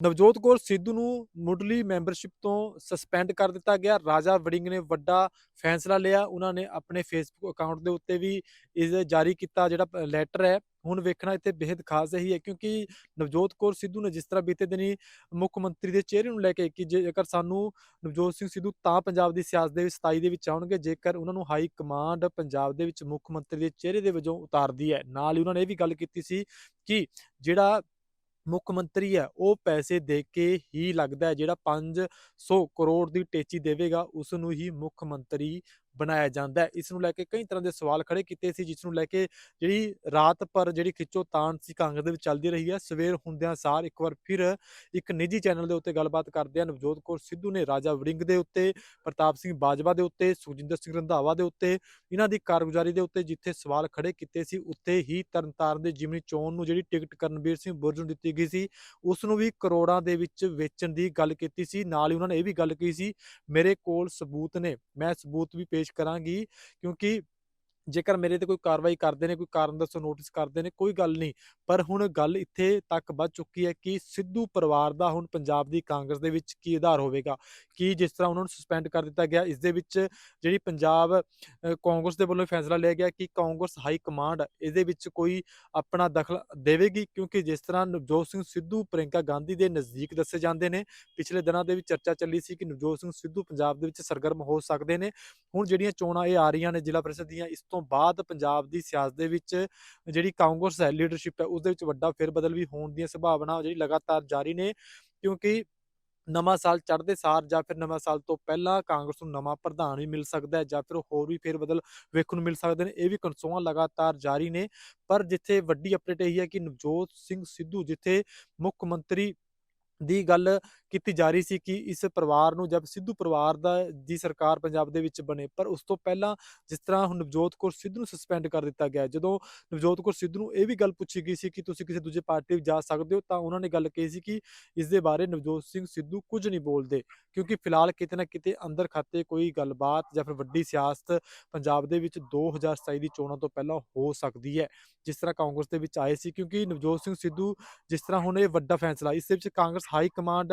ਨਵਜੋਤ ਕੌਰ ਸਿੱਧੂ ਨੂੰ ਮੁੱਢਲੀ ਮੈਂਬਰਸ਼ਿਪ ਤੋਂ ਸਸਪੈਂਡ ਕਰ ਦਿੱਤਾ ਗਿਆ। ਰਾਜਾ ਵੜਿੰਗ ਨੇ ਵੱਡਾ ਫੈਸਲਾ ਲਿਆ। ਉਹਨਾਂ ਨੇ ਆਪਣੇ ਫੇਸਬੁੱਕ ਅਕਾਊਂਟ ਦੇ ਉੱਤੇ ਵੀ ਇਸ ਜਾਰੀ ਕੀਤਾ ਜਿਹੜਾ ਲੈਟਰ ਹੈ। ਹੁਣ ਵੇਖਣਾ ਇੱਥੇ ਬੇहद ਖਾਸ ਇਹੀ ਹੈ ਕਿਉਂਕਿ ਨਵਜੋਤ ਕੌਰ ਸਿੱਧੂ ਨੇ ਜਿਸ ਤਰ੍ਹਾਂ ਬੀਤੇ ਦਿਨੀ ਮੁੱਖ ਮੰਤਰੀ ਦੇ ਚਿਹਰੇ ਨੂੰ ਲੈ ਕੇ ਕਿ ਜੇਕਰ ਸਾਨੂੰ ਨਵਜੋਤ ਸਿੰਘ ਸਿੱਧੂ ਤਾਂ ਪੰਜਾਬ ਦੀ ਸਿਆਸਤ ਦੇ ਵਿੱਚ 27 ਦੇ ਵਿੱਚ ਆਉਣਗੇ, ਜੇਕਰ ਉਹਨਾਂ ਨੂੰ ਹਾਈ ਕਮਾਂਡ ਪੰਜਾਬ ਦੇ ਵਿੱਚ ਮੁੱਖ ਮੰਤਰੀ ਦੇ ਚਿਹਰੇ ਦੇ ਵਜੋਂ ਉਤਾਰਦੀ ਹੈ। ਨਾਲ ਹੀ ਉਹਨਾਂ ਨੇ ਇਹ ਵੀ ਗੱਲ ਕੀਤੀ ਸੀ ਕਿ ਜਿਹੜਾ ਮੁੱਖ ਮੰਤਰੀ ਹੈ, ਉਹ ਪੈਸੇ ਦੇ ਕੇ ਹੀ ਲੱਗਦਾ ਹੈ, ਜਿਹੜਾ 500 ਕਰੋੜ ਦੀ ਟੇਚੀ ਦੇਵੇਗਾ ਉਸ ਨੂੰ ਹੀ ਮੁੱਖ ਮੰਤਰੀ ਬਣਾਇਆ ਜਾਂਦਾ ਹੈ। ਇਸ ਨੂੰ ਲੈ ਕੇ ਕਈ ਤਰ੍ਹਾਂ ਦੇ ਸਵਾਲ ਖੜੇ ਕੀਤੇ ਸੀ, ਜਿਸ ਨੂੰ ਲੈ ਕੇ ਜਿਹੜੀ ਰਾਤ ਪਰ ਜਿਹੜੀ ਖਿੱਚੋ ਤਾਣ ਸੀ ਕਾਂਗਰਸ ਦੇ ਵਿੱਚ ਚੱਲਦੀ ਰਹੀ ਹੈ। ਸਵੇਰ ਹੁੰਦਿਆਂ ਸਾਰ ਇੱਕ ਵਾਰ ਫਿਰ ਇੱਕ ਨਿੱਜੀ ਚੈਨਲ ਦੇ ਉੱਤੇ ਗੱਲਬਾਤ ਕਰਦੇ ਆ ਨਵਜੋਤ ਕੌਰ ਸਿੱਧੂ ਨੇ ਰਾਜਾ ਵੜਿੰਗ ਦੇ ਉੱਤੇ, ਪ੍ਰਤਾਪ ਸਿੰਘ ਬਾਜਵਾ ਦੇ ਉੱਤੇ, ਸੁਖਜਿੰਦਰ ਸਿੰਘ ਰੰਧਾਵਾ ਦੇ ਉੱਤੇ, ਇਹਨਾਂ ਦੀ ਕਾਰਗੁਜ਼ਾਰੀ ਦੇ ਉੱਤੇ ਜਿੱਥੇ ਸਵਾਲ ਖੜੇ ਕੀਤੇ ਸੀ ਉੱਤੇ ਹੀ ਤਰਨਤਾਰਨ ਦੇ ਜਿਮਨੀ ਚੋਣ ਨੂੰ ਜਿਹੜੀ ਟਿਕਟ ਕਰਨਵੀਰ ਸਿੰਘ ਬੁਰਜ ਨੂੰ ਦਿੱਤੀ ਗਈ ਸੀ। ਉਸ ਨੂੰ ਵੀ ਕਰੋੜਾਂ ਦੇ ਵਿੱਚ ਵੇਚਣ ਦੀ ਗੱਲ ਕੀਤੀ ਸੀ। ਨਾਲ ਹੀ ਉਹਨਾਂ ਨੇ ਇਹ ਵੀ ਗੱਲ ਕਹੀ ਸੀ, ਮੇਰੇ ਕੋਲ ਸਬੂਤ ਨੇ, ਮੈਂ ਸਬੂਤ ਵੀ ਪੇਸ਼ ਕਰਾਂਗੀ ਕਿਉਂਕਿ ਜੇਕਰ ਮੇਰੇ ਤੇ ਕੋਈ ਕਾਰਵਾਈ ਕਰਦੇ ਨੇ, ਕੋਈ ਕਾਰਨ ਦੱਸੋ ਨੋਟਿਸ ਕਰਦੇ ਨੇ, ਕੋਈ ਗੱਲ ਨਹੀਂ। ਪਰ ਹੁਣ ਗੱਲ ਇੱਥੇ ਤੱਕ ਵੱਧ ਚੁੱਕੀ ਹੈ ਕਿ ਸਿੱਧੂ ਪਰਿਵਾਰ ਦਾ ਹੁਣ ਪੰਜਾਬ ਦੀ ਕਾਂਗਰਸ ਦੇ ਵਿੱਚ ਕੀ ਆਧਾਰ ਹੋਵੇਗਾ? ਕਿ ਜਿਸ ਤਰ੍ਹਾਂ ਉਹਨਾਂ ਨੂੰ ਸਸਪੈਂਡ ਕਰ ਦਿੱਤਾ ਗਿਆ, ਇਸ ਦੇ ਵਿੱਚ ਜਿਹੜੀ ਪੰਜਾਬ ਕਾਂਗਰਸ ਦੇ ਵੱਲੋਂ ਫੈਸਲਾ ਲਿਆ ਗਿਆ ਕਿ ਕਾਂਗਰਸ ਹਾਈ ਕਮਾਂਡ ਇਹਦੇ ਵਿੱਚ ਕੋਈ ਆਪਣਾ ਦਖਲ ਦੇਵੇਗੀ? ਕਿਉਂਕਿ ਜਿਸ ਤਰ੍ਹਾਂ ਨਵਜੋਤ ਸਿੰਘ ਸਿੱਧੂ ਪ੍ਰਿੰਕਾ ਗਾਂਧੀ ਦੇ ਨਜ਼ਦੀਕ ਦੱਸੇ ਜਾਂਦੇ ਨੇ, ਪਿਛਲੇ ਦਿਨਾਂ ਦੇ ਵਿੱਚ ਚਰਚਾ ਚੱਲੀ ਸੀ ਕਿ ਨਵਜੋਤ ਸਿੰਘ ਸਿੱਧੂ ਪੰਜਾਬ ਦੇ ਵਿੱਚ ਸਰਗਰਮ ਹੋ ਸਕਦੇ ਨੇ। ਹੁਣ ਜਿਹੜੀਆਂ ਚੋਣਾਂ ਇਹ ਆ ਰਹੀਆਂ ਨੇ ਜ਼ਿਲ੍ਹਾ ਪ੍ਰੀਸ਼ਦ ਦੀਆਂ, ਇਸ ਤੋਂ ਬਾਅਦ ਪੰਜਾਬ ਦੀ ਸਿਆਸਤ ਦੇ ਵਿੱਚ ਜਿਹੜੀ ਕਾਂਗਰਸ ਹੈ ਲੀਡਰਸ਼ਿਪ ਹੈ ਉਸ ਦੇ ਵਿੱਚ ਵੱਡਾ ਫੇਰ ਵੀ ਹੋਣ ਦੀਆਂ ਸੰਭਾਵਨਾ ਜਿਹੜੀ ਲਗਾਤਾਰ ਜਾਰੀ ਨੇ, ਕਿਉਂਕਿ ਨਵਾਂ ਸਾਲ ਚੜ੍ਹਦੇ ਸਾਰ ਜਾਂ ਫਿਰ ਨਵਾਂ ਸਾਲ ਤੋਂ ਪਹਿਲਾਂ ਕਾਂਗਰਸ ਨੂੰ ਨਵਾਂ ਪ੍ਰਧਾਨ ਵੀ ਮਿਲ ਸਕਦਾ ਹੈ ਜਾਂ ਫਿਰ ਹੋਰ ਵੀ ਫੇਰ ਬਦਲ ਵੇਖਣ ਨੂੰ ਮਿਲ ਸਕਦੇ ਨੇ, ਇਹ ਵੀ ਕਨਸੋਆਂ ਲਗਾਤਾਰ ਜਾਰੀ ਨੇ। ਪਰ ਜਿੱਥੇ ਵੱਡੀ ਅਪਡੇਟ ਇਹ ਹੈ ਕਿ ਨਵਜੋਤ ਸਿੰਘ ਸਿੱਧੂ, ਜਿੱਥੇ ਮੁੱਖ ਮੰਤਰੀ ਦੀ ਗੱਲ ਕੀਤੀ ਜਾ ਰਹੀ ਸੀ ਕਿ ਇਸ ਪਰਿਵਾਰ ਨੂੰ ਜਦ ਸਿੱਧੂ ਪਰਿਵਾਰ ਦਾ ਦੀ ਸਰਕਾਰ ਪੰਜਾਬ ਦੇ ਵਿੱਚ ਬਣੇ। ਪਰ ਉਸ ਤੋਂ ਪਹਿਲਾਂ ਜਿਸ ਤਰ੍ਹਾਂ ਹੁਣ ਨਵਜੋਤ ਕੌਰ ਸਿੱਧੂ ਨੂੰ ਸਸਪੈਂਡ ਕਰ ਦਿੱਤਾ ਗਿਆ, ਜਦੋਂ ਨਵਜੋਤ ਕੌਰ ਸਿੱਧੂ ਨੂੰ ਇਹ ਵੀ ਗੱਲ ਪੁੱਛੀ ਗਈ ਸੀ ਕਿ ਤੁਸੀਂ ਕਿਸੇ ਦੂਜੇ ਪਾਰਟੀ ਵਿੱਚ ਜਾ ਸਕਦੇ ਹੋ, ਤਾਂ ਉਹਨਾਂ ਨੇ ਗੱਲ ਕਹੀ ਸੀ ਕਿ ਇਸ ਦੇ ਬਾਰੇ ਨਵਜੋਤ ਸਿੰਘ ਸਿੱਧੂ ਕੁਝ ਨਹੀਂ ਬੋਲਦੇ। ਕਿਉਂਕਿ ਫਿਲਹਾਲ ਕਿਤੇ ਨਾ ਕਿਤੇ ਅੰਦਰ ਖਾਤੇ ਕੋਈ ਗੱਲਬਾਤ ਜਾਂ ਫਿਰ ਵੱਡੀ ਸਿਆਸਤ ਪੰਜਾਬ ਦੇ ਵਿੱਚ 2027 ਦੀ ਚੋਣਾਂ ਤੋਂ ਪਹਿਲਾਂ ਹੋ ਸਕਦੀ ਹੈ, ਜਿਸ ਤਰ੍ਹਾਂ ਕਾਂਗਰਸ ਦੇ ਵਿੱਚ ਆਏ ਸੀ। ਕਿਉਂਕਿ ਨਵਜੋਤ ਸਿੰਘ ਸਿੱਧੂ ਜਿਸ ਤਰ੍ਹਾਂ ਹੁਣ ਇਹ ਵੱਡਾ ਫੈਸਲਾ, ਇਸ ਦੇ ਵਿੱਚ ਕਾਂਗਰਸ ਹਾਈ ਕਮਾਂਡ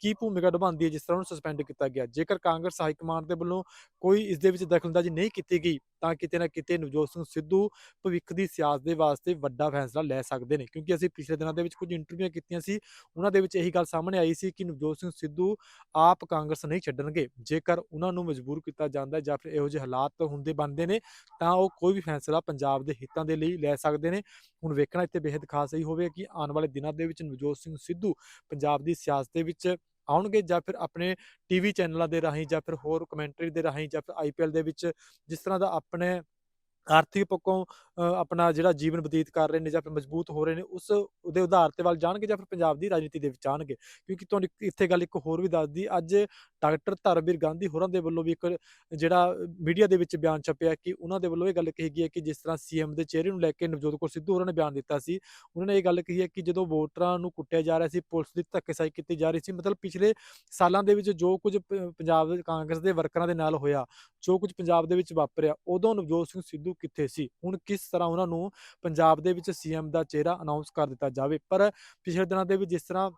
ਕੀ ਭੂਮਿਕਾ ਨਿਭਾਉਂਦੀ ਹੈ, ਜਿਸ ਤਰ੍ਹਾਂ ਉਹਨੂੰ ਸਸਪੈਂਡ ਕੀਤਾ ਗਿਆ। ਜੇਕਰ ਕਾਂਗਰਸ ਹਾਈ ਕਮਾਂਡ ਦੇ ਵੱਲੋਂ ਕੋਈ ਇਸ ਦੇ ਵਿੱਚ ਦਖਲਅੰਦਾਜ਼ੀ ਨਹੀਂ ਕੀਤੀ ਗਈ, ਤਾਂ ਕਿਤੇ ਨਾ ਕਿਤੇ ਨਵਜੋਤ ਸਿੰਘ ਸਿੱਧੂ ਭਵਿੱਖ ਦੀ ਸਿਆਸਤ ਦੇ ਵਾਸਤੇ ਵੱਡਾ ਫੈਸਲਾ ਲੈ ਸਕਦੇ ਨੇ। ਕਿਉਂਕਿ ਅਸੀਂ ਪਿਛਲੇ ਦਿਨਾਂ ਦੇ ਵਿੱਚ ਕੁਝ ਇੰਟਰਵਿਊਆਂ ਕੀਤੀਆਂ ਸੀ, ਉਹਨਾਂ ਦੇ ਵਿੱਚ ਇਹੀ ਗੱਲ ਸਾਹਮਣੇ ਆਈ ਸੀ ਕਿ ਨਵਜੋਤ ਸਿੰਘ ਸਿੱਧੂ ਆਪ ਕਾਂਗਰਸ ਨਹੀਂ ਛੱਡਣਗੇ। ਜੇਕਰ ਉਹਨਾਂ ਨੂੰ ਮਜਬੂਰ ਕੀਤਾ ਜਾਂਦਾ ਜਾਂ ਫਿਰ ਇਹੋ ਜਿਹੇ ਹਾਲਾਤ ਹੁੰਦੇ ਬਣਦੇ ਨੇ, ਤਾਂ ਉਹ ਕੋਈ ਵੀ ਫੈਸਲਾ ਪੰਜਾਬ ਦੇ ਹਿੱਤਾਂ ਦੇ ਲਈ ਲੈ ਸਕਦੇ ਨੇ। ਹੁਣ ਵੇਖਣਾ ਇੱਥੇ ਬੇहद ਖਾਸ ਇਹੀ ਹੋਵੇ ਕਿ ਆਉਣ ਵਾਲੇ ਦਿਨਾਂ ਦੇ ਵਿੱਚ ਨਵਜੋਤ ਸਿੰਘ ਸਿੱਧੂ ਪੰਜਾਬ ਦੀ ਸਿਆਸਤ ਦੇ ਵਿੱਚ ਆਉਣਗੇ ਜਾਂ ਫਿਰ ਆਪਣੇ ਟੀਵੀ ਚੈਨਲਾਂ ਦੇ ਰਾਹੀਂ ਜਾਂ ਫਿਰ ਹੋਰ ਕਮੈਂਟਰੀ ਦੇ ਰਾਹੀਂ ਜਾਂ ਫਿਰ ਆਈਪੀਐਲ ਦੇ ਵਿੱਚ ਜਿਸ ਤਰ੍ਹਾਂ ਦਾ ਆਪਣੇ ਆਰਥਿਕ ਪੱਖੋਂ ਆਪਣਾ ਜਿਹੜਾ ਜੀਵਨ ਬਤੀਤ ਕਰ ਰਹੇ ਨੇ ਜਾਂ ਫਿਰ ਮਜ਼ਬੂਤ ਹੋ ਰਹੇ ਨੇ, ਉਸ ਉਹਦੇ ਉਧਾਰ ਤੇ ਵੱਲ ਜਾਣਗੇ ਜਾਂ ਫਿਰ ਪੰਜਾਬ ਦੀ ਰਾਜਨੀਤੀ ਦੇ ਵਿੱਚ ਆਉਣਗੇ ਕਿਉਂਕਿ ਤੁਹਾਨੂੰ ਇੱਥੇ ਗੱਲ ਇੱਕ ਹੋਰ ਵੀ ਦੱਸਦੀ, ਅੱਜ ਡਾਕਟਰ ਧਰਮਵੀਰ ਗਾਂਧੀ ਹੋਰਾਂ ਦੇ ਵੱਲੋਂ ਵੀ ਇੱਕ ਜਿਹੜਾ ਮੀਡੀਆ ਦੇ ਵਿੱਚ ਬਿਆਨ ਛਪਿਆ ਕਿ ਉਹਨਾਂ ਦੇ ਵੱਲੋਂ ਇਹ ਗੱਲ ਕਹੀ ਗਈ ਹੈ ਕਿ ਜਿਸ ਤਰ੍ਹਾਂ ਸੀਐਮ ਦੇ ਚਿਹਰੇ ਨੂੰ ਲੈ ਕੇ ਨਵਜੋਤ ਕੌਰ ਸਿੱਧੂ ਹੋਰਾਂ ਨੇ ਬਿਆਨ ਦਿੱਤਾ ਸੀ, ਉਹਨਾਂ ਨੇ ਇਹ ਗੱਲ ਕਹੀ ਹੈ ਕਿ ਜਦੋਂ ਵੋਟਰਾਂ ਨੂੰ ਕੁੱਟਿਆ ਜਾ ਰਿਹਾ ਸੀ, ਪੁਲਿਸ ਦੀ ਧੱਕੇਸ਼ਾਹੀ ਕੀਤੀ ਜਾ ਰਹੀ ਸੀ, ਮਤਲਬ ਪਿਛਲੇ ਸਾਲਾਂ ਦੇ ਵਿੱਚ ਜੋ ਕੁਝ ਪ- ਪੰਜਾਬ ਕਾਂਗਰਸ ਦੇ ਵਰਕਰਾਂ ਦੇ ਨਾਲ ਹੋਇਆ, ਜੋ ਕੁਝ ਪੰਜਾਬ ਦੇ ਵਿੱਚ ਵਾਪਰਿਆ, ਉਦੋਂ ਨਵਜੋਤ ਸਿੰਘ ਸਿੱਧੂ ਕਿੱਥੇ ਸੀ? ਹੁਣ ਕਿਸ ਤਰ੍ਹਾਂ ਉਹਨਾਂ ਨੂੰ ਪੰਜਾਬ ਦੇ ਵਿੱਚ ਸੀਐਮ ਦਾ ਚਿਹਰਾ ਅਨਾਉਂਸ ਕਰ ਦਿੱਤਾ ਜਾਵੇ? ਪਰ ਪਿਛਲੇ ਦਿਨਾਂ ਦੇ ਵਿੱਚ ਜਿਸ ਤਰ੍ਹਾਂ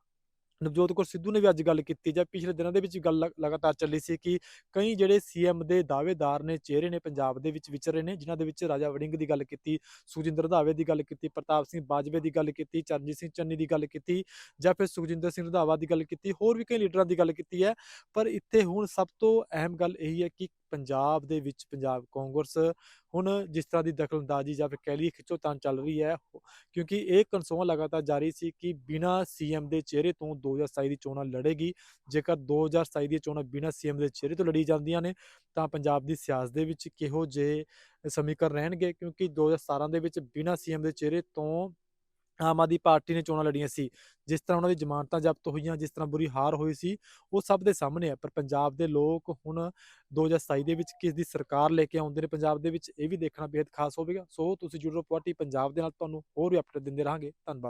ਨਵਜੋਤ ਕੌਰ ਸਿੱਧੂ ਨੇ ਵੀ ਅੱਜ ਗੱਲ ਕੀਤੀ ਜਾਂ ਪਿਛਲੇ ਦਿਨਾਂ ਦੇ ਵਿੱਚ ਗੱਲ ਲਗਾਤਾਰ ਚੱਲੀ ਸੀ ਕਿ ਕਈ ਜਿਹੜੇ ਸੀਐਮ ਦੇ ਦਾਅਵੇਦਾਰ ਨੇ, ਚਿਹਰੇ ਨੇ ਪੰਜਾਬ ਦੇ ਵਿੱਚ ਵਿਚਰੇ ਨੇ, ਜਿਨ੍ਹਾਂ ਦੇ ਵਿੱਚ ਰਾਜਾ ਵੜਿੰਗ ਦੀ ਗੱਲ ਕੀਤੀ, ਸੁਖਜਿੰਦਰ ਰੰਧਾਵੇ ਦੀ ਗੱਲ ਕੀਤੀ, ਪ੍ਰਤਾਪ ਸਿੰਘ ਬਾਜਵੇ ਦੀ ਗੱਲ ਕੀਤੀ, ਚਰਨਜੀਤ ਸਿੰਘ ਚੰਨੀ ਦੀ ਗੱਲ ਕੀਤੀ ਜਾਂ ਫਿਰ ਸੁਖਜਿੰਦਰ ਸਿੰਘ ਰੰਧਾਵਾ ਦੀ ਗੱਲ ਕੀਤੀ, ਹੋਰ ਵੀ ਕਈ ਲੀਡਰਾਂ ਦੀ ਗੱਲ ਕੀਤੀ ਹੈ। ਪਰ ਇੱਥੇ ਹੁਣ ਸਭ ਤੋਂ ਅਹਿਮ ਗੱਲ ਇਹੀ ਹੈ ਕਿ ਪੰਜਾਬ ਦੇ ਵਿੱਚ ਪੰਜਾਬ ਕਾਂਗਰਸ ਹੁਣ ਜਿਸ ਤਰ੍ਹਾਂ ਦੀ ਦਖਲਅੰਦਾਜ਼ੀ ਜਾਂ ਫਿਰ ਕਹਿ ਲਈਏ ਖਿੱਚੋਤਾਣ ਚੱਲ ਰਹੀ ਹੈ ਕਿਉਂਕਿ ਇਹ ਕਨਸੋਆਂ ਲਗਾਤਾਰ ਜਾਰੀ ਸੀ ਕਿ ਬਿਨਾਂ ਸੀਐਮ ਦੇ ਚਿਹਰੇ ਤੋਂ 2027 ਦੀ ਚੋਣਾਂ ਲੜੇਗੀ, ਜੇਕਰ 2027 ਦੀਆਂ ਚੋਣਾਂ ਬਿਨਾਂ ਸੀਐਮ ਦੇ ਚਿਹਰੇ ਤੋਂ ਲੜੀ ਜਾਂਦੀਆਂ ਨੇ, ਤਾਂ ਪੰਜਾਬ ਦੀ ਸਿਆਸਤ ਦੇ ਵਿੱਚ ਕਿਹੋ ਜਿਹੇ ਸਮੀਕਰਨ ਰਹਿਣਗੇ? ਕਿਉਂਕਿ 2017 ਦੇ ਵਿੱਚ ਬਿਨਾਂ ਸੀਐਮ ਦੇ ਚਿਹਰੇ ਤੋਂ ਆਮ ਆਦਮੀ ਪਾਰਟੀ ਨੇ ਚੋਣਾਂ ਲੜੀਆਂ ਸੀ। ਜਿਸ ਤਰ੍ਹਾਂ ਉਹਨਾਂ ਦੀ ਜ਼ਮਾਨਤਾਂ ਜ਼ਬਤ ਹੋਈਆਂ, ਜਿਸ ਤਰ੍ਹਾਂ ਬੁਰੀ ਹਾਰ ਹੋਈ ਸੀ, ਉਹ ਸਭ ਦੇ ਸਾਹਮਣੇ ਹੈ ਪਰ ਪੰਜਾਬ ਦੇ ਲੋਕ ਹੁਣ 2027 ਦੇ ਵਿੱਚ ਕਿਸ ਦੀ ਸਰਕਾਰ ਲੈ ਕੇ ਆਉਂਦੇ ਨੇ ਪੰਜਾਬ ਦੇ ਵਿੱਚ, ਇਹ ਵੀ ਦੇਖਣਾ ਬੇहद ਖਾਸ ਹੋਵੇਗਾ। ਸੋ ਤੁਸੀਂ ਜੁੜੋ ਪਾਰਟੀ ਪੰਜਾਬ ਦੇ ਨਾਲ, ਤੁਹਾਨੂੰ ਹੋਰ ਵੀ ਅਪਡੇਟ ਦਿੰਦੇ ਰਹਾਂਗੇ। ਧੰਨਵਾਦ।